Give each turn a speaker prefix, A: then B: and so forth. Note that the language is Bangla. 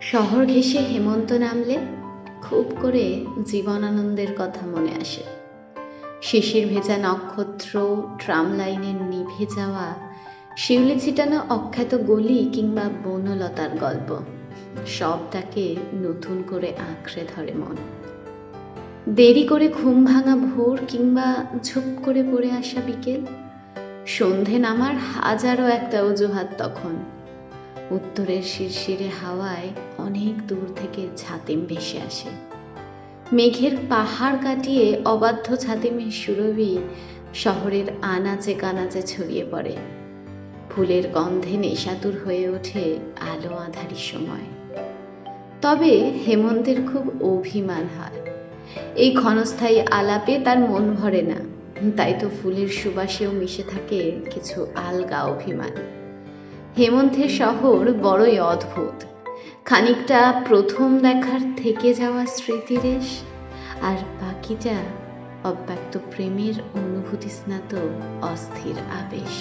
A: ঘেঁষে হেমন্ত নামলে খুব করে জীবনানন্দের কথা মনে আসে। শিশির ভেজা নক্ষত্র ট্রাম লাইনের নিভে যাওয়া, শিউলি ছিটানো অখ্যাত গলি কিংবা বনলতার গল্প, সব তাকে নতুন করে আঁকড়ে ধরে মন। দেরি করে ঘুম ভাঙা ভোর কিংবা ঝুপ করে পড়ে আসা বিকেল, সন্ধে নামার হাজারো একটা অজুহাত তখন। উত্তরের শিরশিরে হাওয়ায় অনেক দূর থেকে ছাতিম ভেসে আসে। মেঘের পাহাড় কাটিয়ে অবাধ্য ছাতিমের সুরভি শহরের আনাচে কানাচে ছড়িয়ে পড়ে। ফুলের গন্ধে নেশাতুর হয়ে ওঠে আলো আধারি সময়। তবে হেমন্তের খুব অভিমান হয়। এই ক্ষণস্থায়ী আলাপে তার মন ভরে না। তাই তো ফুলের সুবাসেও মিশে থাকে কিছু আলগা অভিমান। হেমন্তের শহর বড়ই অদ্ভুত। খানিকটা প্রথম দেখার থেকে যাওয়া স্মৃতিরেশ আর বাকিটা অব্যক্ত প্রেমের অনুভূতি স্নাত অস্থির আবেশ।